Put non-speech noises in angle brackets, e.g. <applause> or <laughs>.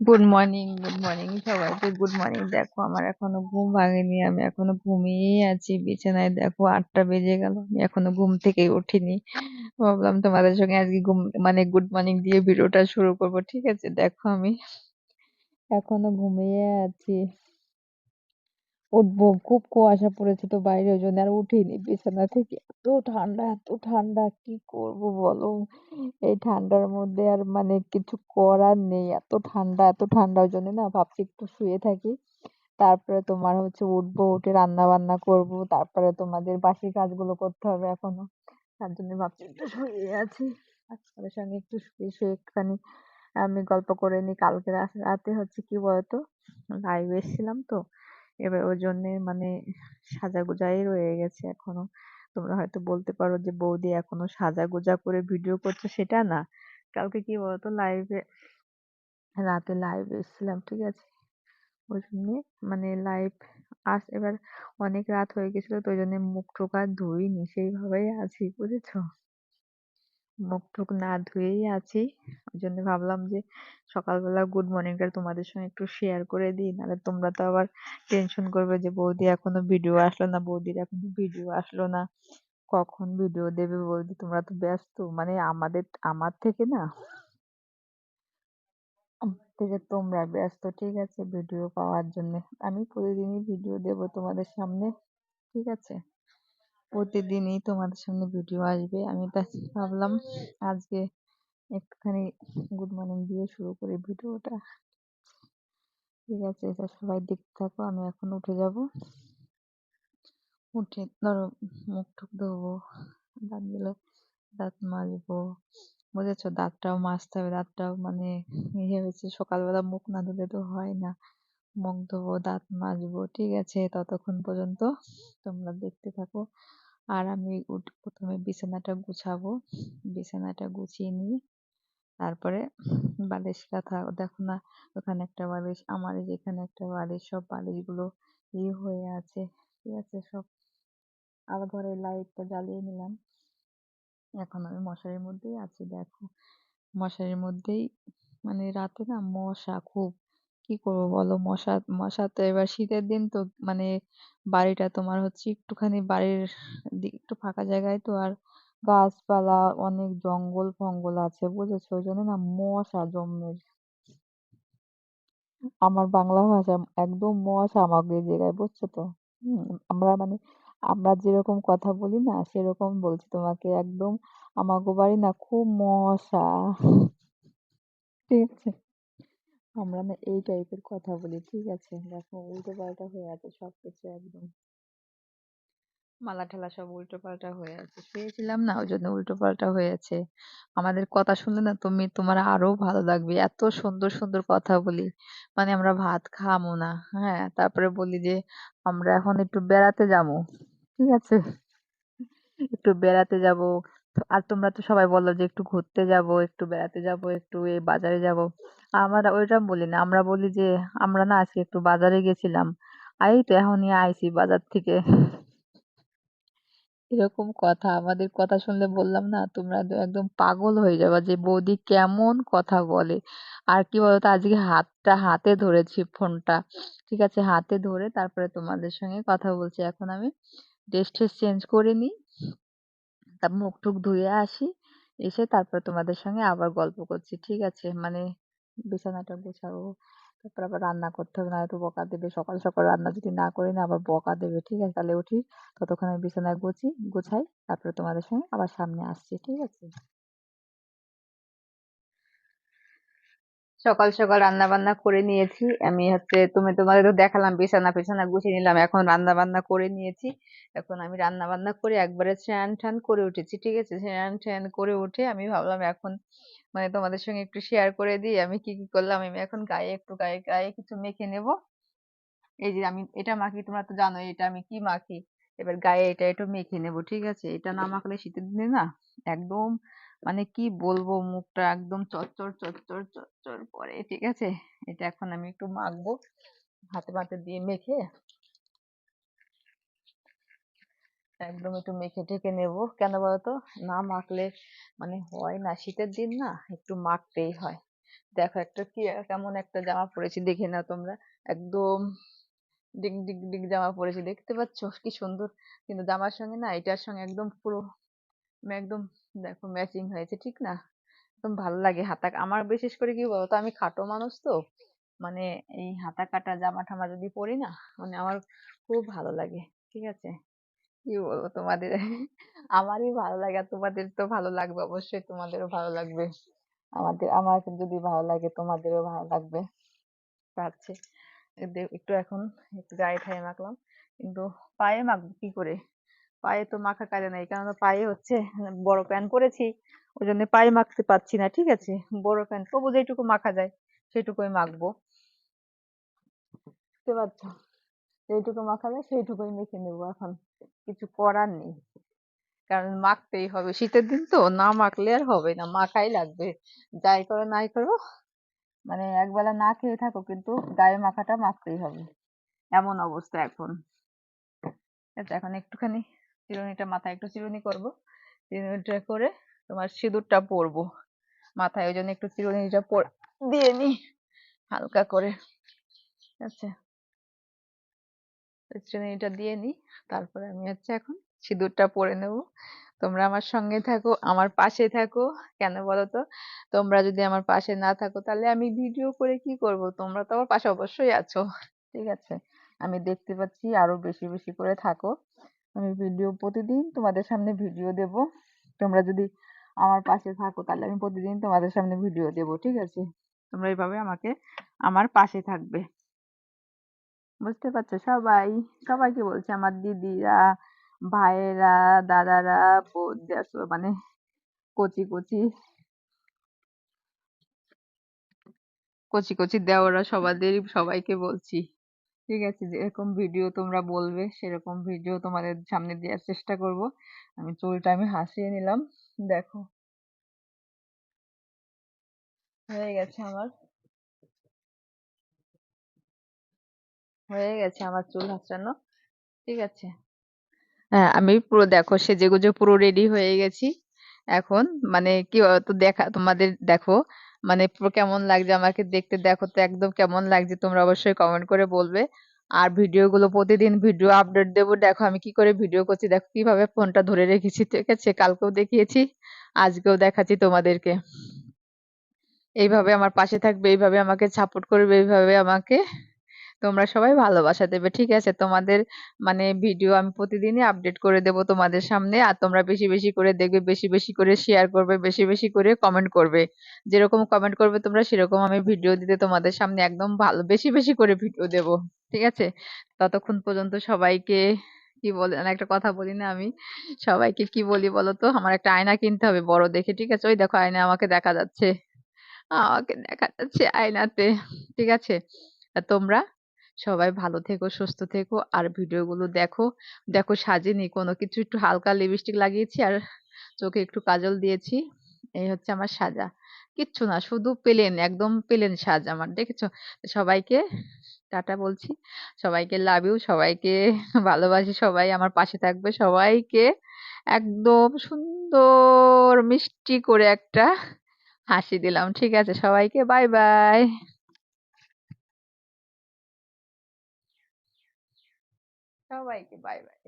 Good morning good morning সবাইকে। Good morning দেখো আমার এখনও ঘুম ভাঙেনি, আমি এখনও ঘুমিয়েই আছি। বিছানায় দেখো আটটা বেজে গেল, আমি এখনও ঘুম থেকে উঠিনি। ভাবলাম তোমাদের সঙ্গে আজকে ঘুম মানে গুড মর্নিং দিয়ে ভিডিওটা শুরু করব, ঠিক আছে? দেখো আমি এখনও ঘুমিয়ে আছি। উঠবো। খুব কুয়াশা পড়েছে তো বাইরে, ওই জন্য আর উঠিনি বিছানা থেকে। এত ঠান্ডা এত ঠান্ডা, কি করব বলো? এই ঠান্ডার মধ্যে আর মানে কিছু করার নেই। এত ঠান্ডা এত ঠান্ডা, ওই জন্য না ভাবছি একটু শুয়ে থাকি। তারপরে তোমার হচ্ছে উঠবো, উঠে রান্না বান্না করব। তারপরে তোমাদের বাসি কাজগুলো করতে হবে এখনও। তার জন্য ভাবছি একটু শুয়ে আছি। আর তোমাদের সঙ্গে একটু শুয়ে শুয়ে একটুখানি আমি গল্প করে নিই। কালকে রাতে হচ্ছে কি বলতো? লাইভ এসেছিলাম তো। এবার ওই জন্যে মানে সাজাগোজাই রয়ে গেছে এখনও। তোমরা হয়তো বলতে পারো যে, বৌদি এখনও সাজাগোজা করে ভিডিও করছে, সেটা না। কালকে কি বলতো লাইভে রাতে লাইভ এসেছিলাম, ঠিক আছে? ওই জন্যে মানে লাইভ আস, এবার অনেক রাত হয়ে গেছিল, তো ওই জন্য মুখ টুক আর ধুইনি, সেইভাবেই আছি, বুঝেছ? মুখ টুক না ধুয়েই আছি। ওই জন্য ভাবলাম যে সকালবেলা গুড মর্নিংটা তোমাদের সঙ্গে একটু শেয়ার করে দিই। নাহলে তোমরা তো আবার টেনশন করবে যে, বৌদি এখনও ভিডিও আসলো না, বৌদির এখনও ভিডিও আসলো না। কখন ভিডিও দেবে বৌদি? তোমরা তো ব্যস্ত। মানে আমাদের, আমার থেকে না থেকে তোমরা ব্যস্ত, ঠিক আছে? ভিডিও পাওয়ার জন্য। আমি প্রতিদিনই ভিডিও দেব তোমাদের সামনে, ঠিক আছে? প্রতিদিনই তোমাদের সামনে ভিডিও আসবে। আমি তাই ভাবলাম আজকে একটুখানি গুড মর্নিং দিয়ে শুরু করি ভিডিওটা ঠিক আছে এটা সবাই দেখতে থাকো, আমি এখন উঠে যাব। উঠে ধরো মুখ টুক ধোবো, দাঁত দাঁতগুলো দাঁত মাজবো। বুঝেছ? দাঁতটাও মাজতে হবে, দাঁতটাও মানে ইয়ে হয়েছে, সকালবেলা মুখ না ধুলে তো হয় না। মুখ ধোবো, দাঁত মাজবো, ঠিক আছে? ততক্ষণ পর্যন্ত তোমরা দেখতে থাকো। আর আমি প্রথমে বিছানাটা গুছাবো। বিছানাটা গুছিয়ে নিয়ে তারপরে বালিশ কাঁথা দেখো না, ওখানে একটা বালিশ আমার এই যে এখানে একটা বালিশ, সব বালিশগুলো ইয়ে হয়ে আছে, ঠিক আছে? সব আর ঘরের লাইটটা জ্বালিয়ে নিলাম। এখন আমি মশারির মধ্যেই আছি, দেখো। মশারির মধ্যেই মানে রাতে না মশা খুব কি করব বলো? মশা মশা তো এবার শীতের দিন তো মানে বাড়িটা তোমার হচ্ছে একটুখানি বাড়ির একটু ফাঁকা জায়গায় তো আর গাছপালা অনেক জঙ্গল ফঙ্গল আছে বুঝেছ? ওই জন্য না মশা জন্মে আমার বাংলা ভাষা একদম মশা আমাকে জায়গায়, বুঝছ তো? হুম, আমরা মানে আমরা যেরকম কথা বলি না সেরকম বলছি তোমাকে একদম। আমাগো বাড়ি না খুব মশা। ঠিক আছে? আমরা না এই টাইপের কথা বলি, ঠিক আছে? দেখো উল্টো পাল্টা হয়ে আছে সবকিছু একদম। মালা ঠালা সব উল্টো পাল্টা হয়ে আছে। শুয়েছিলাম না ওই জন্য উল্টো পাল্টা হয়েছে আমাদের কথা শুনলে না তুমি, তোমার আরও ভালো লাগবে। এত সুন্দর সুন্দর কথা বলি। মানে আমরা ভাত খামো না হ্যাঁ? তারপরে বলি যে, আমরা এখন একটু বেড়াতে যাব, ঠিক আছে? একটু বেড়াতে যাব। আর তোমরা তো সবাই বলো যে, একটু ঘুরতে যাব, একটু বেড়াতে যাব, একটু এই বাজারে যাব। আমরা ওইটা বলি না। আমরা বলি যে, আমরা না আজকে একটু বাজারে গেছিলাম। এই তো এখনই আইছি বাজার থেকে। এরকম কথা। আমাদের কথা শুনলে বললাম না, তোমরা তো একদম পাগল হয়ে যাবে যে, বৌদি কেমন কথা বলে। আর কি বলতো, আজকে হাতটা হাতে ধরেছি ফোনটা। ঠিক আছে, হাতে ধরে তারপরে তোমাদের সঙ্গে কথা বলছি। এখন আমি ড্রেস ট্রেস চেঞ্জ করে নিই, তা মুখ টুক ধুয়ে আসি, এসে তারপর তোমাদের সঙ্গে আবার গল্প করছি। ঠিক আছে? মানে বিছানাটা গোছাবো, তারপর আবার রান্না করতে হবে নয়তো বকা দেবে। সকাল সকাল রান্না যদি না করি, না আবার বকা দেবে। ঠিক আছে, তাহলে উঠি, ততক্ষণ আমি বিছানা গুছি, গুছাই, তারপরে তোমাদের সঙ্গে আবার সামনে আসছি, ঠিক আছে? সকাল সকাল রান্না বান্না করে নিয়েছি। আমি হচ্ছে তুমি তোমাদের তো দেখালাম, বিছানা পিছানা গুছিয়ে নিলাম, এখন রান্না বান্না করে নিয়েছি। এখন আমি রান্না বান্না করে একবারে স্নান টান করে উঠেছি, ঠিক আছে? স্নান টান করে উঠে আমি ভাবলাম এখন মানে তোমাদের সঙ্গে একটু শেয়ার করে দিই, আমি কি কি করলাম, আমি এখন গায়ে একটু গায়ে গায়ে কিছু মেখে নেব। এই যে আমি, এটা মাখি, তোমরা তো জানোই এটা আমি কি মাখি। এবার গায়ে এটা একটু মেখে নেব, ঠিক আছে? এটা না মাখলে শীতের দিনে না একদম মানে কি বলব? মুখটা একদম চচ্চর চচ্চর চচ্চর করে ঠিক আছে? এটা এখন আমি একটু মাখবো, হাতে পাতে দিয়ে মেখে। একদম একটু মেখে টেখে নেব। কেন বলতো? না মাখলে মানে হয় না, শীতের দিন না একটু মাখতেই হয়। দেখো একটা কি, কেমন একটা জামা পরেছি, দেখে না তোমরা। একদম ডিগ ডিগ ডিগ জামা পরেছি, দেখতে পাচ্ছ? কি সুন্দর। কিন্তু জামার সঙ্গে না, এটার সঙ্গে একদম পুরো, একদম দেখো ম্যাচিং হয়েছে, ঠিক না? একদম ভালো লাগে হাতা আমার বিশেষ করে কি বলতো, আমি খাটো মানুষ তো মানে এই হাতা কাটা, জামা ঠামা যদি পরি না মানে আমার খুব ভালো লাগে, ঠিক আছে? কি বলব তোমাদের? <laughs> আমারই ভালো লাগে আর তোমাদের তো ভালো লাগবে, অবশ্যই তোমাদেরও ভালো লাগবে। আমাদের, আমার যদি ভালো লাগে, তোমাদেরও ভালো লাগবে। পাচ্ছে একটু এখন একটু গায়ে ঠায়ে মাখলাম, কিন্তু পায়ে মাখবো কি করে? পায়ে তো মাখা কাজে নাই কারণ পায়ে হচ্ছে বড় প্যান্ট পরেছি ওই জন্য পায়ে মাখতে পারছি না, ঠিক আছে? বড় প্যান্ট, তবু যেটুকু মাখা যায় সেটুকুই মাখবো। বুঝতে পারছ? যেটুকু মাখা যায়, সেইটুকুই মেখে নেব এখন, কিছু করার নেই। কারণ মাখতেই হবে, শীতের দিন তো, না মাখলে আর হবে না, মাখাই লাগবে। যাই করো, নাই করো মানে একবেলা না খেয়ে থাকো, কিন্তু গায়ে মাখাটা মাখতেই হবে, এমন অবস্থা এখন। আচ্ছা এখন একটুখানি চিরুনিটা মাথায় একটু চিরুনি করব। চিরুনিটা করে তোমার সিঁদুরটা পরবো। মাথায় ওই জন্য একটু চিরুনিটা দিয়ে নি হালকা করে। আচ্ছা। চিরুনিটা দিয়ে নি তারপরে আমি হচ্ছে এখন সিঁদুরটা পরে নেব। তোমরা আমার সঙ্গে থাকো, আমার পাশে থাকো। কেন বলো তো? তোমরা যদি আমার পাশে না থাকো, তাহলে আমি ভিডিও করে কি করব? তোমরা তো আমার পাশে অবশ্যই আছো। ঠিক আছে? আমি দেখতে পাচ্ছি আরও বেশি বেশি করে থাকো। আমি ভিডিও প্রতিদিন তোমাদের সামনে ভিডিও দেব। তোমরা যদি আমার পাশে থাকো, তাহলে আমি প্রতিদিন তোমাদের সামনে ভিডিও দেব, ঠিক আছে? তোমরা এইভাবে আমাকে, আমার পাশে থাকবে। বুঝতে পারছ? সবাই, সবাইকে বলছে, আমার দিদিরা, ভাইয়েরা, দাদারা মানে কচি কচি কচি কচি দেওরা সবাদেরই সবাইকে বলছি। ঠিক আছে, যেরকম ভিডিও তোমরা বলবে, সেরকম ভিডিও তোমাদের সামনে দেওয়ার চেষ্টা করব। আমি চুলটা আমি হাসিয়ে নিলাম, দেখো। হয়ে গেছে আমার। হয়ে গেছে আমার চুল হাসানো, ঠিক আছে। হ্যাঁ আমি পুরো দেখো, সেজেগুজে পুরো রেডি হয়ে গেছি। এখন মানে কি বলতো, দেখা, তোমাদের দেখো মানে কেমন লাগছে আমাকে দেখতে, দেখো তো একদম কেমন লাগছে, তোমরা অবশ্যই কমেন্ট করে বলবে। আর ভিডিও গুলো প্রতিদিন ভিডিও আপডেট দেবো। দেখো আমি কি করে ভিডিও করছি, দেখো কীভাবে ফোনটা ধরে রেখেছি, ঠিক আছে? কালকেও দেখিয়েছি, আজকেও দেখাচ্ছি তোমাদেরকে। এইভাবে আমার পাশে থাকবে, এইভাবে আমাকে সাপোর্ট করবে, এইভাবে আমাকে তোমরা সবাই ভালোবাসা দেবে, ঠিক আছে? তোমাদের মানে ভিডিও আমি প্রতিদিনই আপডেট করে দেব তোমাদের সামনে, আর তোমরা বেশি বেশি করে দেখবে, বেশি বেশি করে শেয়ার করবে, বেশি বেশি করে কমেন্ট করবে। যেরকম কমেন্ট করবে তোমরা, সেরকম আমি ভিডিও দিতে তোমাদের সামনে একদম ভালো, বেশি বেশি করে ভিডিও দেব, ঠিক আছে? ততক্ষণ পর্যন্ত সবাইকে কি বলে একটা কথা বলি না আমি, সবাইকে কি বলি বলো তো? আমার একটা আয়না কিনতে হবে, বড় দেখে, ঠিক আছে? ওই দেখো আয়না আমাকে দেখা যাচ্ছে, আমাকে দেখা যাচ্ছে আয়নাতে, ঠিক আছে? তোমরা সবাই ভালো থেকো, সুস্থ থেকো। আর ভিডিওগুলো দেখো। দেখো সাজিনি, কোনো কিছু একটু হালকা লিপস্টিক লাগিয়েছি আর চোখে একটু কাজল দিয়েছি। এই হচ্ছে আমার সাজা। কিচ্ছু না, শুধু প্লেন একদম প্লেন সাজ আমার, দেখেছ? সবাইকে টাটা বলছি। সবাইকে লাভ ইউ সবাইকে ভালোবাসি, সবাই আমার পাশে থাকবে। সবাইকে একদম সুন্দর মিষ্টি করে একটা হাসি দিলাম। ঠিক আছে, সবাইকে বাই বাই সবাইকে বাই বাই